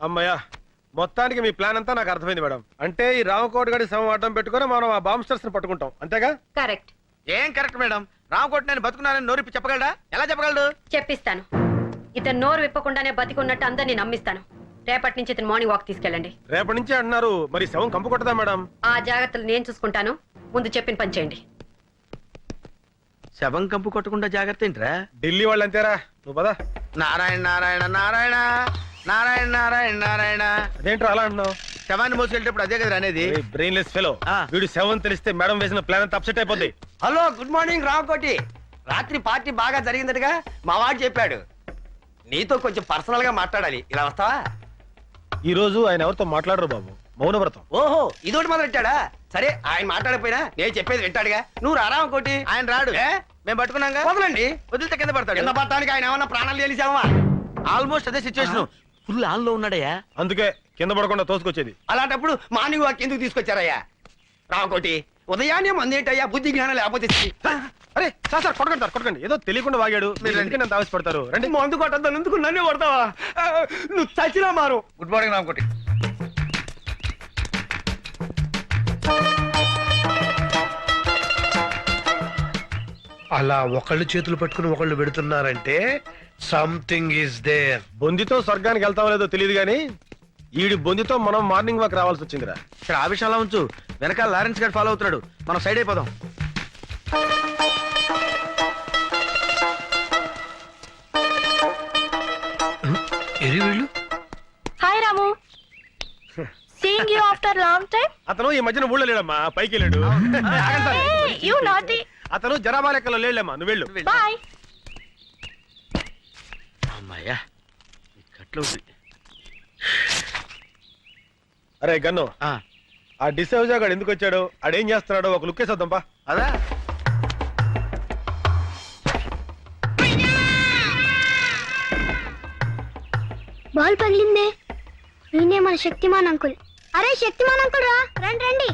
అమ్మయ్యా మొత్తానికి మీ ప్లాన్ అంతా నాకు అర్థమైంది మేడం. అంటే ఈ రామకోటి గడి శవం అడ్డం పెట్టుకొని మనం ఆ బాంబ్స్టర్స్ని పట్టుకుంటాం. అంతేగా? కరెక్ట్. ఏం కరెక్ట్ మేడం? రామకోటి నేను బతుకున్నానని నోరిప్పి చెప్పగలడా? ఎలా చెప్పగలడు? చెప్పిస్తాను. ఇతను నోరు విప్పకుండానే బతికున్నట్టు అందరినీ నమ్మిస్తాను. రేపటి నుంచి ఇతను మార్నింగ్ వాక్ తీసుకెళ్ళండి. రేపటి నుంచి అంటున్నారు మరి శవం కంపు కొట్టదా మేడం? ఆ జాగ్రత్తలు నేను చూసుకుంటాను. ముందు చెప్పిన పని చేయండి. శవం కంపు కొట్టకుండా జాగ్రత్త ఏంట్రా? ఢిల్లీ వాళ్ళు అంతేరా నువ్వు పదా. నారాయణ నారాయణ నారాయణ! నారాయణ నారాయణ నారాయణ. అదేంట్రా అలా అంటున్నావు? శవాన్ని మోసుకెళ్ళేటప్పుడు అదే కదా అనేది? బ్రెయిన్లెస్ ఫెలో ఆ. వీడు శవం తెలిస్తే మేడం వేసిన ప్లాన్ అంతా అప్సెట్ అయిపోద్ది. హలో గుడ్ మార్నింగ్ రామకోటి రాత్రి పార్టీ బాగా జరిగిందటగా మా వాడు చెప్పాడు. నీతో కొంచెం పర్సనల్గా మాట్లాడాలి. ఇలా వస్తావా? ఈ రోజు ఆయన ఎవరితో మాట్లాడరు బాబు? మౌనవ్రతం ఓహో ఇదోటి మొదలెట్టాడా సరే ఆయన మాట్లాడకపోయినా నేను చెప్పేది వింటాడుగా. నువ్వు రా రామకోటి ఆయన రాడు. ఏ? మేము పట్టుకున్నాగా? వదలండి. వదిలితే కింద కింద పడతాడు పడటానికి ఆయన ఏమన్నా ప్రాణాలు తెలిసావా? ఆల్మోస్ట్ అదే సిచ్యువేషన్ ఫుల్ ఆన్లో ఉన్నాడయ్యా. అందుకే కింద పడకుండా తోసుకొచ్చేది. అలాంటప్పుడు మార్నింగ్ వాక్ ఎందుకు తీసుకొచ్చారయ్యా? రామకోటి ఉదయాన్నే మందేంటయ్యా? బుద్ధి జ్ఞానం లేకపోతే. అరే సార్ సార్ కొట్టకండి సార్ కొట్టకండి. ఏదో తెలియకుండా వాగాడు. మీరు రండి. నన్ను ఆవేశపడతారు రండి. మందు కొట్టద్దాను ఎందుకు నన్నే కొడతావా? ఆ, నువ్వు చచ్చినా మారు. Good morning Ramakoti. అలా ఒకళ్ళు చేతులు పట్టుకుని ఒకళ్ళు పెడుతున్నారంటే సంథింగ్ ఈస్ దేర్ బొందితో స్వర్గానికి వెళ్తామో లేదో తెలియదు కానీ ఈడి బొందితో మనం మార్నింగ్ వాక్ రావాల్సి వచ్చిందిరా. ఇక్కడ ఆ విషయం అలా ఉంచు. వెనకాల లారెన్స్ గారు ఫాలో అవుతున్నాడు. మనం సైడ్ అయిపోదాం. ఎరి వీళ్ళు? Hi Ramu. Seeing you after long time అతను ఈ మధ్యన ఊళ్ళో లేడమ్మా పైకి వెళ్ళాడు. యూ నాటి అతను జనాభా లెక్కలో లేడమ్మా నువ్వు వెళ్ళు. బాయ్. అమ్మాయ్యా కట్లు. అరే గన్ను. ఆ, ఆ డిసౌజా గాడు ఎందుకు వచ్చాడు? ఆడేం చేస్తున్నాడో ఒక లుక్ వేసేద్దాంపా అదా? బాల్ పగిలిందే. నేనే మన శక్తిమాన్ అంకుల్. అరే శక్తిమాన్ అంకుల్ రా. రండి రండి.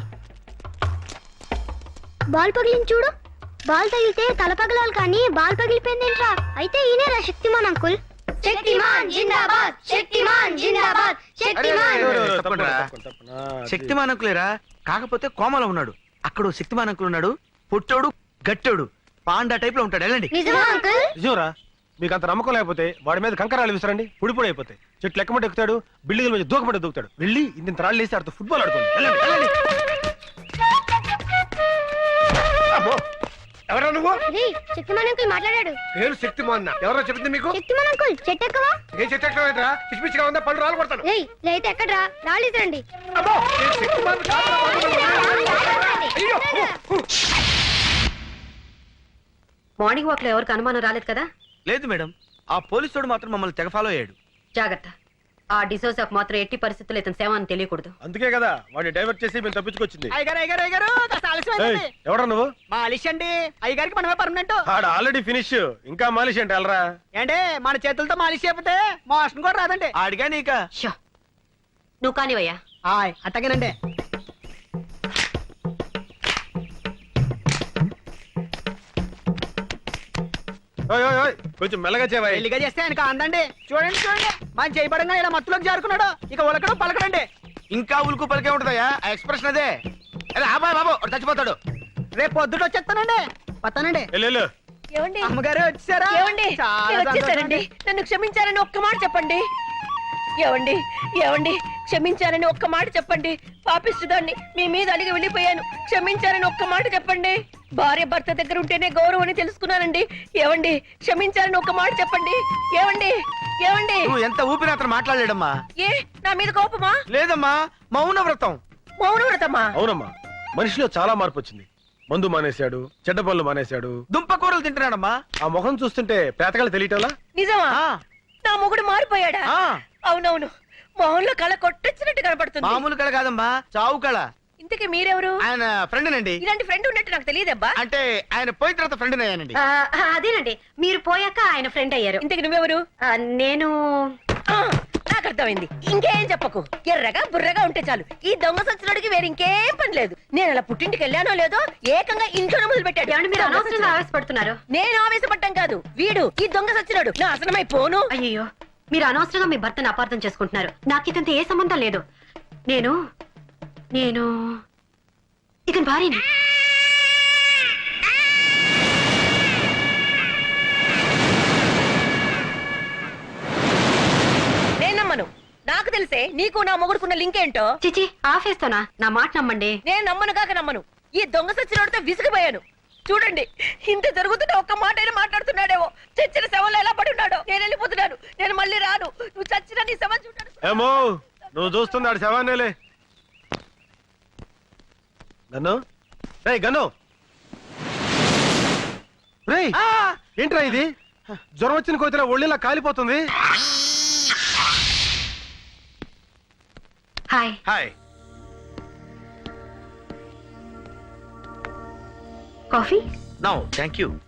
బాల్ పగిలింది చూడు. బాల్ తగిలితే తల పగలాలి కానీ బాల్ పగిలిపోయిందేంట్రా అయితే ఈయనేరా శక్తిమాన్ అంకుల్. శక్తిమాన్ జిందాబాద్ జిందాబాద్ అంకులేరా? కాకపోతే కోమలో ఉన్నాడు. అక్కడ ఓ శక్తిమాన్ అంకుల్ ఉన్నాడు. పుట్టోడు గట్టోడు. పాండా టైప్లో ఉంటాడు. వెళ్ళండి. నిజమా అంకుల్? నిజంరా మీకు అంత నమ్మకం లేకపోతే వాడి మీద కంకరాలు విసరండి పొడి పొడి అయిపోతాయి. చెట్లు ఎక్కమంటే ఎక్కుతాడు బిల్డింగ్ మీద దూకమంటే దూకుతాడు. వెళ్ళి ఇంత రాళ్ళు వేసి ఆడుతూ ఫుట్బాల్ ఆడుకోండి. వెళ్ళండి, ఎవరా నువ్వు? శక్తిమాన్ అంకుల్ మాట్లాడాడు. పేరు శక్తిమాన్ ఎవరో చెప్పింది మీకు? శక్తిమాన్ అంకుల్ చెట్టు ఎక్కవా? ఏ చెట్టెక్కడరా పిచ్చి పిచ్చిగా ఉందా? పళ్ళు రాలు కొడతాను. రేయ్ లేతే ఎక్కడ్రా? రాళ్ళు రండి అమ్మో నేను శక్తిమాన్ కాదురా బాబు. అయ్యో. మార్నింగ్ వాక్లో ఎవరికి అనుమానం రాలేదు కదా? లేదు మేడం. ఆ పోలీసుడు మాత్రం మమ్మల్ని తెగ ఫాలో అయ్యాడు. జాగ్రత్త. ఆ డిసోజాకు మాత్రం ఎట్టి పరిస్థితుల్లో ఇతను సేవ అని తెలియకూడదు. అందుకే కదా వాడిని డైవర్ట్ చేసి మేము తప్పించుకొచ్చింది. అయ్యగారు అయ్యగారు అయ్యగారు కాస్త ఆలస్యమైందండి ఏయ్, ఎవడా నువ్వు? మాలిష్ అండి. అయ్యగారికి మనమే పర్మనెంట్. ఆడ ఆల్రెడీ ఫినిష్ ఇంకా మాలిష్ అంటే వెళ్ళరా? ఏంటి మన చేతులతో మాలిష్ చేయకపోతే మోషన్ కూడా రాదండి. ఆడిగా నీక? షో. నువ్వు కానివయ్యా. ఆయ్ అట్టగేనండి. ఓయ్, ఓయ్, ఓయ్, కొంచెం మెల్లగా చేవా. పెళ్ళిగా చేస్తే ఆయనకు అందండి చూడండి చూడండి. మన చేయబడంగా ఇలా మత్తులోకి జారుకున్నాడు. ఇక ఉలకడం పలకడండి. ఇంకా ఉలుకు పలికే ఉంటుందయ్యా? ఆ ఎక్స్ప్రెషన్ అదే. అరే ఆబాయ్ బాబు వాడు చచ్చిపోతాడు. రేపు పొద్దుట వచ్చేస్తానండి. వస్తానండి వెళ్ళు ఏమండి? అమ్మగారు వచ్చారా? ఏమండి? నేను వచ్చేసానండి నన్ను క్షమించారని ఒక్క మాట చెప్పండి. ఏమండి ఏమండి క్షమించారని ఒక్క మాట చెప్పండి. పాపిస్తుదాన్ని మీ మీద అలిగి వెళ్ళిపోయాను. క్షమించారని ఒక్క మాట చెప్పండి. భార్య భర్త దగ్గర ఉంటేనే గౌరవం అని తెలుసుకున్నానండి. ఏమండి క్షమించారని ఒక్క మాట చెప్పండి. ఏమండి ఏమండి నువ్వు ఎంత ఊపిరి అతను మాట్లాడలేడమ్మా? ఏ నా మీద కోపమా? లేదమ్మా మౌన వ్రతం మౌన వ్రతమా అవునమ్మా మనిషిలో చాలా మార్పు వచ్చింది. మందు మానేశాడు చెడ్డ పనులు మానేశాడు. దుంప కూరలు తింటున్నాడమ్మా. ఆ ముఖం చూస్తుంటే పేతకాలు తెలియటంలా? నిజమా? ఆ, నా మొగుడు మారిపోయాడా? ఆ, అవునవును. మొహంలో కళ కొట్టొచ్చినట్టు కనపడుతుంది. మామూలు కళ కాదమ్మా చావు కళ. ఇంతకీ మీరెవరు? ఆయన ఫ్రెండ్ నండి ఇలాంటి ఫ్రెండ్ ఉన్నట్టు నాకు తెలియదబ్బా. అంటే ఆయన పోయిన తర్వాత ఫ్రెండ్ అయ్యానండి ఆ, అదేనండి. మీరు పోయాక ఆయన ఫ్రెండ్ అయ్యారు. ఇంతకి నువ్వెవరు? ఆ, నేను ఆ, నాకు అర్థమైంది. ఇంకేం చెప్పకు. ఎర్రగా బుర్రగా ఉంటే చాలు. ఈ దొంగ సచ్చినోడికి వేరే ఇంకేం పని లేదు. నేను అలా పుట్టింటికి వెళ్ళానో లేదో ఏకంగా ఇంట్లోనే మొదలు పెట్టాడు. ఏమండి మీరు అనవసరంగా ఆవేశపడుతున్నారు? నేను ఆవేశపడ్డం కాదు. వీడు ఈ దొంగ సచ్చినోడు. నాశనమై పోను. అయ్యో మీరు అనవసరంగా మీ భర్తను అపార్థం చేసుకుంటున్నారు. నాకు ఇతంత ఏ సంబంధం లేదు. నేను నేను ఇతని భార్యని. నాకు తెలిసే నీకు నా మొగుడుకున్న లింక్ ఏంటో? చిచి ఆఫేస్తోనా? నా మాట నమ్మండి. నేను నమ్మను కాక నమ్మను. ఈ దొంగ సచ్చినోడితో విసిగిపోయాను. చూడండి ఇంత జరుగుతున్న ఒక్క మాట అయినా మాట్లాడుతున్నాడేమో. చచ్చిన శవంలో ఎలా పడి ఉన్నాడో? నేను వెళ్ళిపోతున్నాను. నేను మళ్ళీ రాను. నువ్వు చచ్చిన నీ శవం చూడాను. ఏమో నువ్వు చూస్తున్నాడు శవాన్నేలే గన్ను? రే గన్ను. రే ఏంట్రా ఇది? జ్వరం వచ్చిన కోతిలో ఒళ్ళిలా కాలిపోతుంది. Hi. Hi. Coffee? No thank you.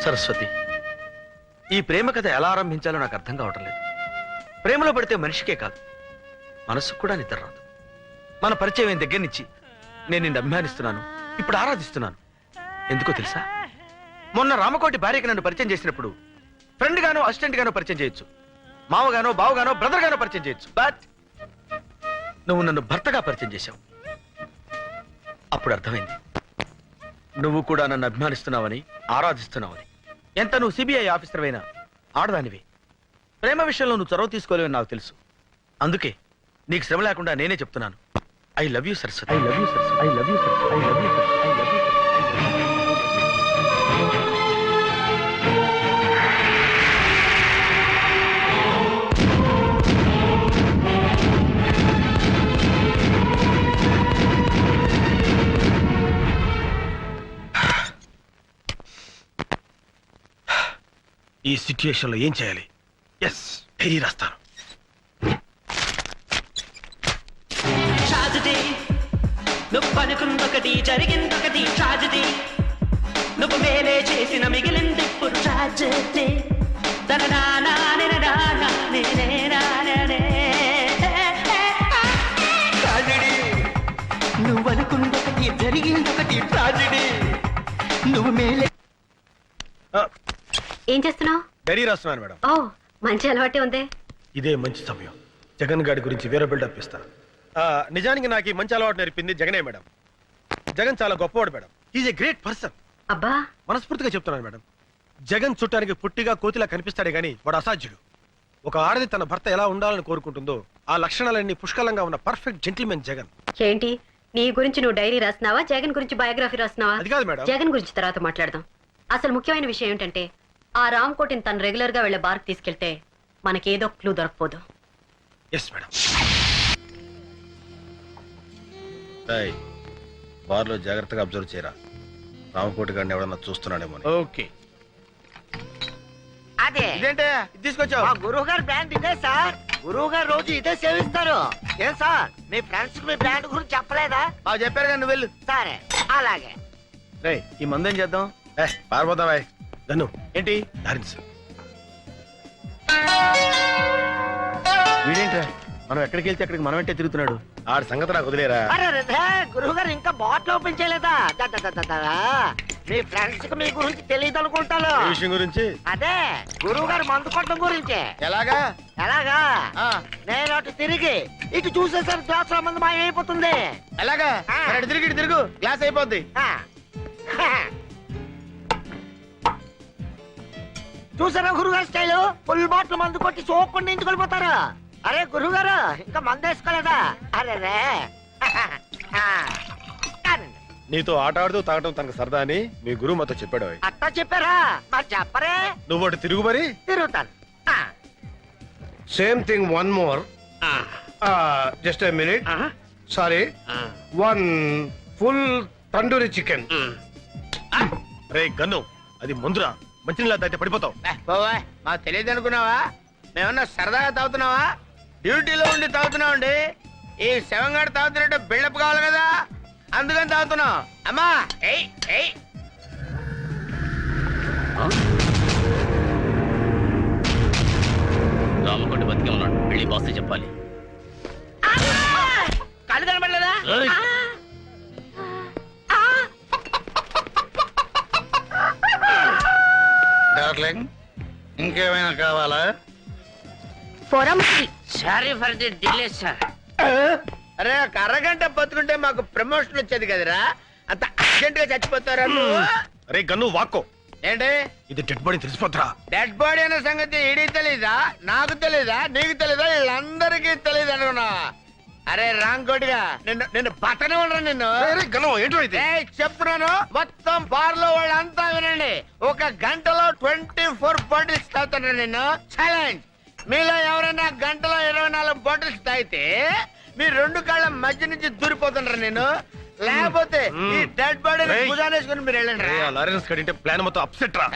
Saraswati ఈ ప్రేమ కథ ఎలా ఆరంభించాలో నాకు అర్థం కావటం లేదు. ప్రేమలో పడితే మనిషికే కాదు. మనసుకు కూడా నిద్ర రాదు. మన పరిచయం అయిన దగ్గర నుంచి నేను నిన్ను అభిమానిస్తున్నాను. ఇప్పుడు ఆరాధిస్తున్నాను. ఎందుకో తెలుసా? మొన్న రామకోటి భార్యకి నన్ను పరిచయం చేసినప్పుడు ఫ్రెండ్ గానో అసిస్టెంట్ గానో పరిచయం చేయొచ్చు. మావగానో బావగానో బ్రదర్ గానో పరిచయం చేయొచ్చు. బట్ నువ్వు నన్ను భర్తగా పరిచయం చేశావు. అప్పుడు అర్థమైంది. నువ్వు కూడా నన్ను అభిమానిస్తున్నావని ఆరాధిస్తున్నావని. ఎంత నువ్వు సిబిఐ ఆఫీసర్ అయినా ఆడదానివి. ప్రేమ విషయంలో నువ్వు చొరవ తీసుకోలేవని నాకు తెలుసు. అందుకే నీకు శ్రమ లేకుండా నేనే చెప్తున్నాను. I love you Saraswati. I love you Saraswati. I love you Saraswati. I love you I ఈ సిచ్యుయేషన్లో ఏం చేయాలి ఎస్ డైరీ రాస్తాను నువ్వు అనుకుందొకటి జరిగిందొకటి ట్రాజడీ నువ్వు మేలే చేసిన మిగిలింది ఇప్పుడు ట్రాజడీ ట్రాజడీ నువ్వు అనుకుందొకటి జరిగిందొకటి ట్రాజడీ నువ్వు మేలే ఏం చేస్తున్నావు? డైరీ రాస్తున్నాను మేడం. ఓ మంచి అలవాటే ఉందే. ఇదే మంచి సమయం. జగన్ గారి గురించి వేరే బిల్డప్ ఇస్తా. ఆ, నిజానికి నాకు ఈ మంచి అలవాటు నేర్పింది జగనే మేడం. జగన్ చాలా గొప్పవాడు madam. Is a great person అబ్బా. మనస్ఫూర్తిగా చెప్తున్నాను మేడం. జగన్ చుట్టానికి పుట్టిగా కోతిలా కనిపిస్తాడే గాని వాడు అసాధ్యుడు. ఒక ఆడది తన భర్త ఎలా ఉండాలని కోరుకుంటుందో ఆ లక్షణాలన్నీ పుష్కలంగా ఉన్న పర్ఫెక్ట్ జెంటిల్మెన్ జగన్. ఏంటి? నీ గురించి నువ్వు డైరీ రాస్తున్నావా? జగన్ గురించి బయోగ్రఫీ రాస్తున్నావా? అది కాదు మేడం. జగన్ గురించి తర్వాత మాట్లాడదాం. అసలు ముఖ్యమైన విషయం ఏంటంటే ఆ రామ్ కోటిని తను రెగ్యులర్గా వెళ్ళే బార్కి తీసుకెళ్తే మనకేదో క్లూ దొరకపోదు ఎస్ మేడం బార్లో జాగ్రత్తగా అబ్జర్వ్ చేయరా. రామకోటి గారిని ఎవడన్నా చూస్తున్నాడేమో ఓకే. అదే. ఇదేంటే? ఇది తీసుకొచ్చావు. మా గురువు గారు బ్రాండ్ ఇదే సార్. గురువు గారు రోజు ఇదే సేవిస్తారు. ఏం సార్? మీ ఫ్రెండ్స్కి మీ బ్రాండ్ గురించి చెప్పలేదా? బాగా చెప్పారు కానీ నువ్వు వెళ్ళు. సరే అలాగే. రే ఈ మందు ఏం చేద్దాం? ఏ పారిపోతావా గన్ను ఏంటి? డారిన్స్ వీడేంట్రా? మనం ఎక్కడికి వెళ్తే అక్కడికి మనం అంటే తిరుగుతున్నాడు. ఆడి సంగతి నాకు వదిలేరా? గురువు గారు ఇంకా బాటిల్ ఓపెన్ చేయలేదా? The, the, the, the, the. మీ ఫ్రెండ్స్కి మీ గురించి తెలియదు అనుకుంటాను. ఈ విషయం గురించి? అదే గురువు గారు మందు కొట్టడం గురించి. ఎలాగా? ఎలాగా? ఆ, నేను అటు తిరిగి ఇటు చూసేసరికి గ్లాసుల మంది మాయమైపోతుంది. ఎలాగా? ఆ. మరి అటు తిరిగి ఇటు తిరుగు. గ్లాస్ అయిపోద్ది. ఆ. చూసారా గురుగారు స్టైల్? ఫుల్ బాటిల్ మందు కొట్టి సోకుండా ఇంటికి వెళ్ళిపోతారు? అరే గురుగారు ఇంకా మందు వేసుకోలేదా? అరే రే. నీతో ఆట ఆడుతూ తాగటం తనకు సరదా అని మీ గురువు మాతో చెప్పాడు. అట్టా చెప్పారా? మరి చెప్పరే. నువ్వు అటు తిరుగు మరి. తిరుగుతాను. Same thing one more just a minute sorry one full tandoori chicken రే గన్ను అది ముందురా. మంచినీళ్ళ తాగితే పడిపోతావు. మాకు తెలియదు అనుకున్నావా? మేమన్నా సరదాగా తాగుతున్నావా? డ్యూటీలో ఉండి తాగుతున్నామండి ఈ శవంగాడు తాగుతున్నట్టు బిల్డప్ కావాలి కదా? అందుకని తాగుతున్నాం. అమ్మా ఏయ్ ఏయ్. రామకోటి బతికే ఉన్నాడు. వెళ్ళి బాస్ చెప్పాలి. కళ్ళు కనబడలేదా? డార్లింగ్ ఇంకేమైనా కావాలా? Sorry for the delay sir అరే ఒక అరగంట బతుకుంటే మాకు ప్రమోషన్ వచ్చేది కదరా? అంత అర్జెంట్గా చచ్చిపోతారా నువ్వు? రే గన్ను వాక్కో. ఏంటి? ఇది డెడ్ బాడీ తెలిసిపోతురా డెడ్ బాడీ అనే సంగతి ఈడీ తెలీదా? నాకు తెలీదా? నీకు తెలీదా? వీళ్ళందరికీ తెలియదు అనుకున్నా అరే రాంగ్ కోటిగా. నిన్ను నిన్ను ఉండరు నిన్ను? గన్ను ఏంటో ఇది? ఏయ్, చెప్తున్నాను మొత్తం బార్లో వాళ్ళంతా వినండి. ఒక గంటలో ట్వంటీ ఫోర్ బాటిల్స్ తాగుతాను నేను ఛాలెంజ్ మీలో ఎవరైనా గంటలో ఇరవై నాలుగు బాటిల్స్ తాగితే మీ రెండు కాళ్ళ మధ్య నుంచి దూరిపోతుండ్రా నేను లేకపోతే ఈ డెడ్. భుజానేసుకుని మీరు వెళ్ళండి రే, ఆ లారెన్స్ కడింటే ప్లాన్ మొత్తం అప్సెట్ రా.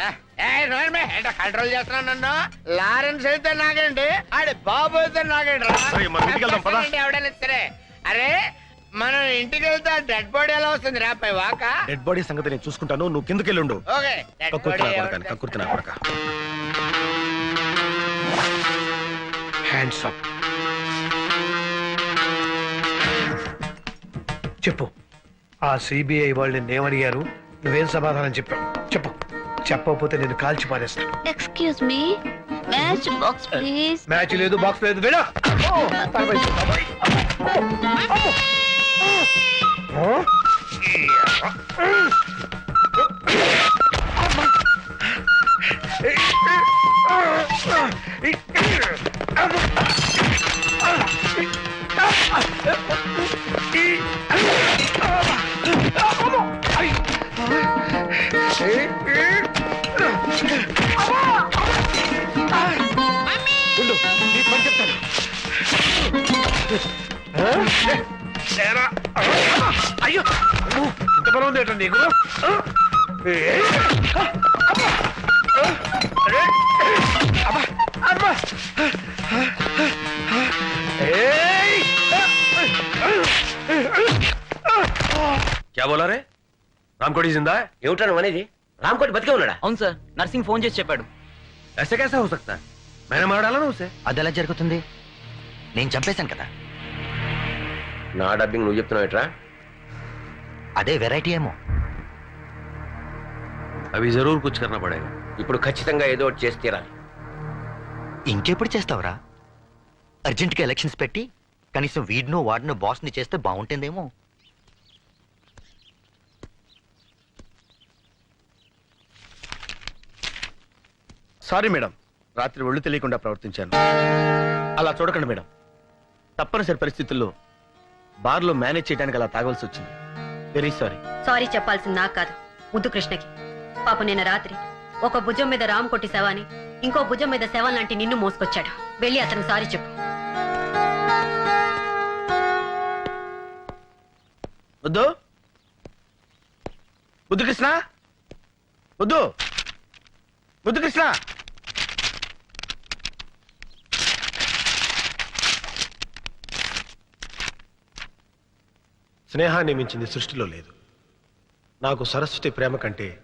కంట్రోల్ చేస్తున్నాను నన్ను? లారెన్స్ అయితే నాగండి ఆడి బాబు అయితే నాగండి రా. సరే, మన ఇంటికి వెళ్దాం, పద. చెప్పండి, ఎవడైనా సరే. అరే మనం ఇంటికి వెళ్తే డెడ్ బాడీ ఎలా వస్తుంది రా పై వాక? డెడ్ బాడీ సంగతి నేను చూసుకుంటాను నువ్వు కిందకి వెళ్ళుండు. ఓకే కక్కుర్తి బాడీ నా ఎవరు కొడక కక్కుర్తి నా కొడక. హ్యాండ్స్ అప్ చెప్పు. ఆ సిబిఐ వాళ్ళు నిన్నేమడిగారు నువ్వేం సమాధానం చెప్పావు? చెప్పు. చెప్పకపోతే నేను కాల్చి పారేస్తాను excuse me match box please match లేదు బాక్స్ లేదు. వెళ్ళా నీ పని చెప్తాను ఏరా. అయ్యో అమ్మో, ఇంత బలం ఉంది ఏంటో నీకు ఏ? ఏ? అబ్బా, అబ్బా. ఏయ్! క్యా బోలా రే రామ్ కోడి జిందా है? ఏమిటా నువ్వు అనేది రామ్కోటి బతికే ఉన్నాడా అవును సార్ నర్సింగ్ ఫోన్ చేసి చెప్పాడు ऐसे कैसा हो सकता है మేనమాడాలను అది ఎలా జరుగుతుంది? నేను చంపేశాను కదా. నా డబ్బింగ్ నువ్వు చెప్తున్నావేట్రా అదే వెరైటీ ఏమో. అవి జరూర్ కుచ్ కర్నా ఇప్పుడు ఖచ్చితంగా ఏదో ఒకటి చేసి తీరాలి. ఇంకెప్పుడు చేస్తావురా? అర్జెంటుగా ఎలక్షన్స్ పెట్టి కనీసం వీడినో వాడినో బాస్ని చేస్తే బాగుంటుందేమో. Sorry madam. రాత్రి ఒళ్ళు తెలియకుండా ప్రవర్తించాను. అలా చూడకండి మేడం. తప్పనిసరి పరిస్థితుల్లో బార్లో మేనేజ్ చేయడానికి అలా తాగవలసి వచ్చింది. Very sorry. సారీ చెప్పాల్సింది నాకు కాదు. ముద్దు కృష్ణకి. పాప నిన్న రాత్రి ఒక భుజం మీద రామ్ కొట్టి శవాన్ని ఇంకో భుజం మీద శవం లాంటి నిన్ను మోసుకొచ్చాడు. వెళ్ళి అతనికి సారీ చెప్పు. వద్దు వద్దు కృష్ణ? వద్దు వద్దు కృష్ణ? స్నేహాన్ని మించింది సృష్టిలో లేదు. నాకు సరస్వతి ప్రేమ కంటే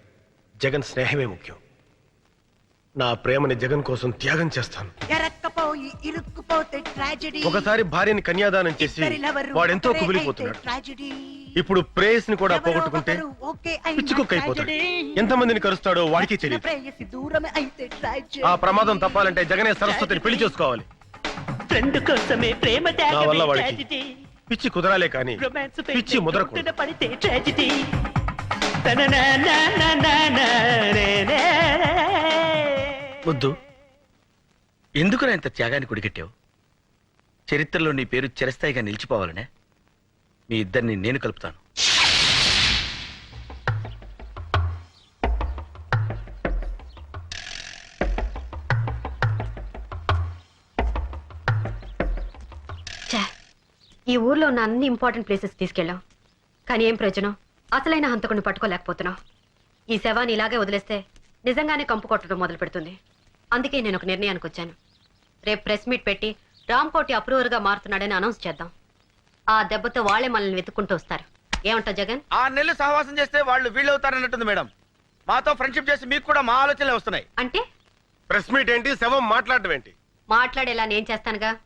జగన్ స్నేహమే ముఖ్యం. నా ప్రేమని జగన్ కోసం త్యాగం చేస్తాను. ఎరక్కపోయి ఇరుక్కుపోతే ట్రాజెడీ. ఒకసారి భార్యని కన్యాదానం చేసి వాడెంతో కుమిలిపోతున్నాడు. ట్రాజెడీ. ఇప్పుడు ప్రేయస్ని కూడా పోగొట్టుకుంటే పిచ్చుకుక్క అయిపోతాడు ఎంతమందిని కరుస్తాడో వాడికి తెలియదు. ఆ ప్రమాదం తప్పాలంటే జగనే సరస్వతిని పెళ్ళి చేసుకోవాలి. ఫ్రెండ్ కోసమే ప్రేమ నా వల్ల వాడికి. పిచ్చి కుదరాలే కానీ పిచ్చి ముదరకూడదు. పడితే ట్రాజిడీ తననా వద్దు. ఎందుకురా ఇంత త్యాగాన్ని కుడిగట్టావు? చరిత్రలో నీ పేరు చిరస్థాయిగా నిలిచిపోవాలనే? మీ ఇద్దరిని నేను కలుపుతాను. ఊర్లో ఉన్న అన్ని ఇంపార్టెంట్ ప్లేసెస్ తీసుకెళ్ళాం కానీ ఏం ప్రయోజనం? అసలైన హంతకుని పట్టుకోలేకపోతున్నాం ఈ శవాన్ని ఇలాగే వదిలేస్తే నిజంగానే కంపు కొట్టడం మొదలు పెడుతుంది. అందుకే నేను ఒక నిర్ణయానికి వచ్చాను. రేపు ప్రెస్ మీట్ పెట్టి రామ్కోటి అప్రూవర్గా మారుతున్నాడని అనౌన్స్ చేద్దాం. ఆ దెబ్బతో వాళ్ళే మనల్ని వెతుక్కుంటూ వస్తారు. ఏమంటావు జగన్? ఆ నెలలు సహవాసం చేస్తే వాళ్ళు వీళ్ళు అవుతారన్నట్టుంది మేడం. మాతో ఫ్రెండ్షిప్ చేసి మీకు కూడా మా ఆలోచనలే వస్తున్నాయి. అంటే? ప్రెస్ మీట్ ఏంటి? శవం మాట్లాడటం ఏంటి? మాట్లాడేలా నేను చేస్తానుగా?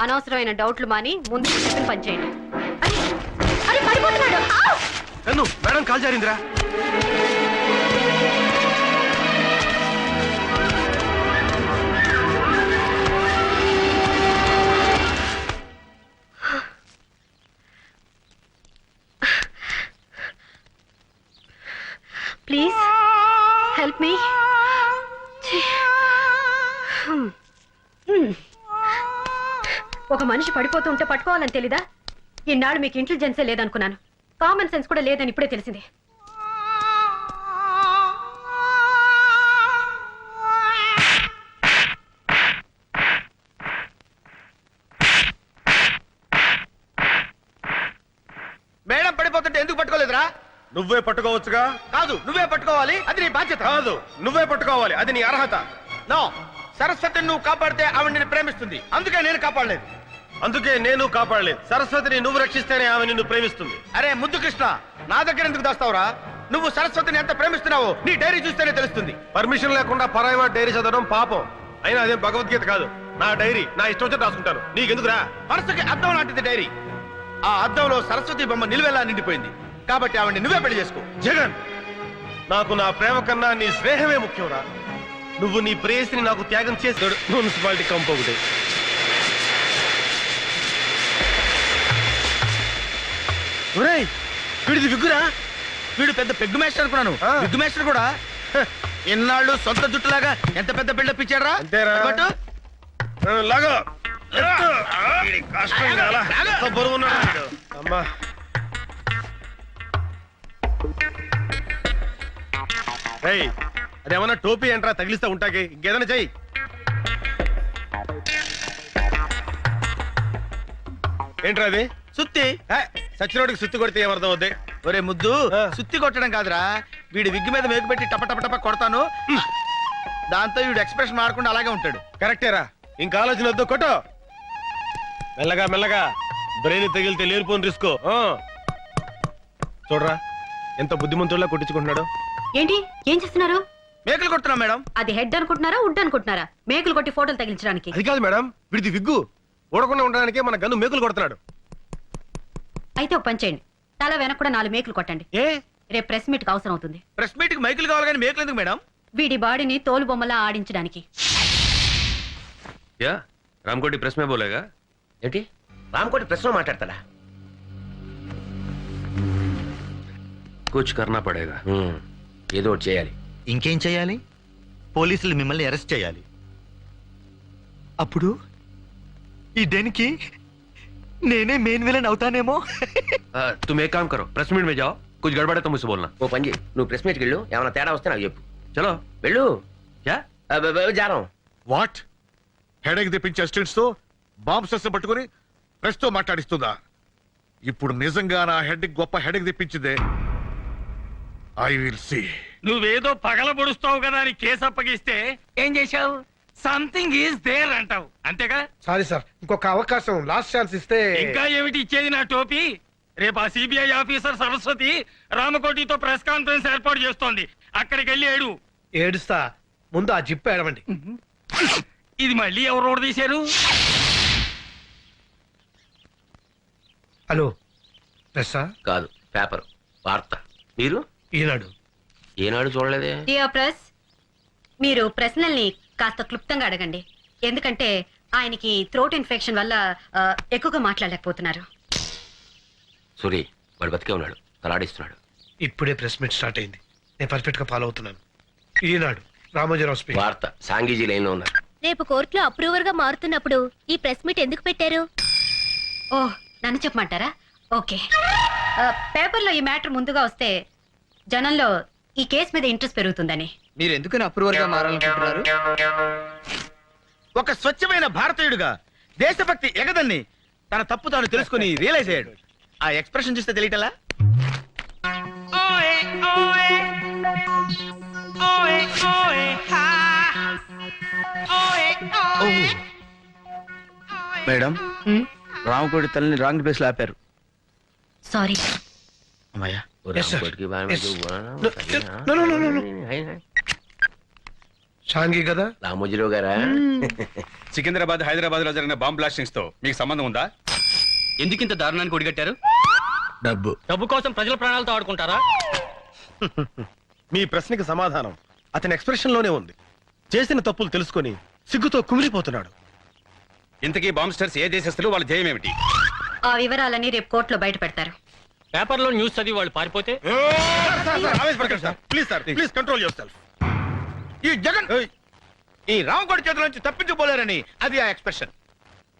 అనవసరమైన డౌట్లు మాని ముందు చెప్పిన పని చేయండి. అరే, అరే, పడిపోతున్నాడు. ఆవ్! కన్ను మేడం కాల్ జారిందిరా. మనిషి పడిపోతూ ఉంటే పట్టుకోవాలని తెలీదా? ఇన్నాళ్ళు మీకు ఇంటెలిజెన్సే లేదనుకున్నాను. కామన్ సెన్స్ కూడా లేదని ఇప్పుడే తెలిసింది. మేడం పడిపోతుంటే ఎందుకు పట్టుకోలేదురా? నువ్వే పట్టుకోవచ్చుగా? కాదు నువ్వే పట్టుకోవాలి అది నీ బాధ్యత. కాదు నువ్వే పట్టుకోవాలి అది నీ అర్హత. నో సరస్వతిని నువ్వు కాపాడితే ఆవిడ నిన్ను ప్రేమిస్తుంది. అందుకే నేను కాపాడలేదు. అందుకే నేను కాపాడలేదు. సరస్వతిని నువ్వు రక్షిస్తేనే ఆమె నిన్ను ప్రేమిస్తుంది. అరే ముద్దు కృష్ణ నా దగ్గర ఎందుకు దాస్తావురా? నువ్వు సరస్వతిని ఎంత ప్రేమిస్తున్నావో నీ డైరీ చూస్తేనే తెలుస్తుంది. పర్మిషన్ లేకుండా పరాయి డైరీ చదవడం పాపం. అయినా అదేం భగవద్గీత కాదు. నా డైరీ నా ఇష్టం వచ్చి రాసుకుంటాను. నీకెందుకురా? మనసుకి అద్దం లాంటిది డైరీ. ఆ అద్దంలో సరస్వతి బొమ్మ నిలువెలా నిండిపోయింది. కాబట్టి ఆవిడ నువ్వే పెళ్ళి చేసుకో. జగన్! నాకు నా ప్రేమ కన్నా నీ స్నేహమే ముఖ్యంరా. నువ్వు నీ ప్రేయసిని నాకు త్యాగం చేస్తాడు మున్సిపాలిటీ కంప ఒరేయ్, వీడిది విగ్గురా? వీడు పెద్ద పెగ్గు మేస్టర్ అనుకున్నాను. పెగ్గు మేస్టర్ కూడా? ఇన్నాళ్ళు సొంత జుట్టులాగా ఎంత పెద్ద బిల్డప్ ఇచ్చారా. అమ్మా. అదేమన్నా టోపీ ఏంట్రా తగిలిస్తా ఉంటాకి? ఇంకేదైనా చెయ్యి. ఏంట్రా అది? సుత్తి. హే, సచ్చినోడికి సుత్తి కొడితే ఏమర్థం అవుద్ది ఒరే ముద్దు ఆ. సుత్తి కొట్టడం కాదురా. వీడి విగ్గు మీద మేకు పెట్టి టప టప టప కొడతాను. దాంతో వీడు ఎక్స్ప్రెషన్ మారకుండా అలాగే ఉంటాడు. కరెక్టేరా ఇంకా ఆలోచన వద్దు కొట్టు. మెల్లగా మెల్లగా. బ్రెయిన్ తగిలితే లేనిపోని రిస్క్. చూడరా ఎంత బుద్ధిమంతుల్లా కొట్టించుకుంటున్నాడు. ఏంటి? ఏం చేస్తున్నారు? మేకలు కొడుతున్నాం మేడం. అది హెడ్ అనుకుంటున్నారా వుడ్ అనుకుంటున్నారా? మేకులు కొట్టి ఫోటోలు తగిలించడానికి. అది కాదు మేడం వీడిది విగ్గు. ఊడకుండా ఉండడానికే మన గన్ను మేకులు కొడుతున్నాడు. అయితే ఒక పని చేయండి. తల వెనక కూడా నాలుగు మేకులు కొట్టండి. ఏ? రేపు ప్రెస్ మీట్ అవసరం అవుతుంది. ప్రెస్ మీట్కి మైకులు కావాలి కానీ మేకలు ఎందుకు మేడం? వీడి బాడీని తోలు బొమ్మలా ఆడించడానికి. యా రామకోటి ప్రెస్ మే బోలేగా? ఏంటి? రామకోటి ప్రశ్న మాట్లాడతాడా కుచ్ కర్నా పడేగా. ఏదో ఒకటి చేయాలి. ఇంకేం చేయాలి? పోలీసులు మిమ్మల్ని అరెస్ట్ చేయాలి. అప్పుడు ఈ డెన్కి నేనే మెయిన్ విలన్ అవుతానేమో तुम एक काम करो प्रेस मीट में जाओ कुछ गड़बड़ है तो मुझसे बोलना ఓ పని చేయి నువ్వు ప్రెస్ మీట్కి వెళ్ళు ఏమైనా తేడా వస్తే నాకు చెప్పు चलो వెళ్ళు क्या ఆ, బ- బ- జారం వాట్ హెడేక్ తెప్పించే అసిస్టెంట్స్ తో బాంబ్ సెస్ పట్టుకుని ప్రెస్ తో మాట్లాడిస్తుందా ఇప్పుడు నిజంగా నా హెడ్ గొప్ప హెడేక్ తెప్పించిందే ఐ విల్ సీ నువ్వేదో పగల పొడుస్తావు కదా అని కేసు అప్పగిస్తే ఏం చేశావు సంథింగ్ ఈజ్ దేర్ అంటావు. అంతేగా? సారీ సార్ ఇంకొక అవకాశం. లాస్ట్ ఛాన్స్ ఇస్తే ఇంకా ఏమిటి ఇచ్చేది నా టోపీ? రేపు ఆ సిబిఐ ఆఫీసర్ సరస్వతి రామకోటితో ప్రెస్ కాన్ఫరెన్స్ ఏర్పాటు చేస్తోంది. అక్కడికి వెళ్ళి ఏడు. ఏడుస్తా. ముందు ఆ జిప్ ఏడవండి. ఇది మళ్ళీ ఎవరు రోడ్ తీశారు? హలో. ప్రెస్సా కాదు పేపర్. వార్త. మీరు? ఈనాడు. ఏనాడు చూడలేదే. డియర్ ప్రెస్ మీరు ప్రశ్నల్ని కాస్త క్లుప్తంగా అడగండి. ఎందుకంటే ఆయనకి థ్రోట్ ఇన్ఫెక్షన్ వల్ల ఆ, ఎక్కువగా మాట్లాడలేకపోతున్నారు. సూరి వాడు బతికే ఉన్నాడు. తలాడిస్తున్నాడు ఇప్పుడే ప్రెస్ మీట్ స్టార్ట్ అయింది. నేను పర్ఫెక్ట్గా ఫాలో అవుతున్నాను. ఈనాడు రామోజీరావు స్పీక్ వార్త సాంగీజీ లైన్లో ఉన్నారు రేపు కోర్టులో అప్రూవర్గా మారుతున్నప్పుడు ఈ ప్రెస్ మీట్ ఎందుకు పెట్టారు? ఓ నన్ను చెప్పమంటారా? ఓకే. ఆ, పేపర్లో ఈ మ్యాటర్ ముందుగా వస్తే జనంలో ఈ కేసు మీద ఇంట్రెస్ట్ పెరుగుతుందని. మీరు ఎందుకని అప్రూవర్గా మారాలనుకుంటున్నారు? ఒక స్వచ్ఛమైన భారతీయుడుగా దేశభక్తి ఎగదన్ని తన తప్పు తాను తెలుసుకుని రియలైజ్ అయ్యాడు. ఆ ఎక్స్ప్రెషన్ చూస్తే తెలియటలా? మేడం రామకోటి తల్లిని రాంగ్ ప్లేస్లో ఆపారు. సారీ. అమ్మయ్యా Yes, sir. Yes. No, no, no, no, no. షాంగి కదా? రామోజీరావు గారా సికింద్రాబాద్ హైదరాబాద్లో జరిగిన బాంబ్ బ్లాస్టింగ్స్తో మీకు సంబంధం ఉందా? ఎందుకు ఇంత దారుణానికి ఒడిగట్టారు? డబ్బు. డబ్బు కోసం ప్రజల ప్రాణాలతో ఆడుకుంటారా? మీ ప్రశ్నకి సమాధానం అతని ఎక్స్ప్రెషన్లోనే ఉంది. చేసిన తప్పులు తెలుసుకొని సిగ్గుతో కుమిలిపోతున్నాడు. ఇంతకీ బాంబ్స్టర్స్ ఏ దేశస్తులు? వాళ్ళ జయం ఏమిటి? ఆ వివరాలని రేపు కోర్టులో బయట పెడతారు. పేపర్లో న్యూస్ చదివి వాళ్ళు పారిపోతే? ఆవేశపడకండి sir. Please sir please control yourself. ఈ జగన్ ఈ రామకోటి చేతుల నుంచి తప్పించుకోలేరని అది ఆ ఎక్స్ప్రెషన్.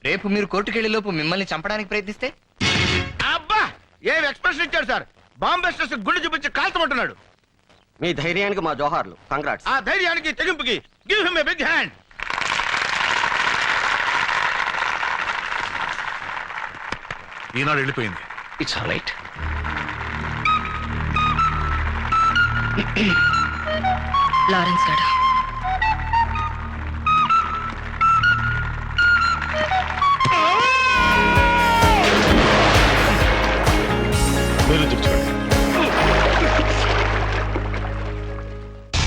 రేపు మీరు కోర్టుకెళ్ళే లోపు మిమ్మల్ని చంపడానికి ప్రయత్నిస్తే? అబ్బా! ఏం ఎక్స్ప్రెషన్ ఇచ్చాడు సార్? బాంబెస్టర్స్ గుండె చూపించి కాల్చమంటున్నాడు. మీ ధైర్యానికి మా జోహార్లు. కంగ్రాట్స్ ఆ ధైర్యానికి తెగింపుకి give him a big hand. ఈనాడు వెళ్ళిపోయింది. ఇట్స్ ఆల్ రైట్ లారెన్స్ గారు.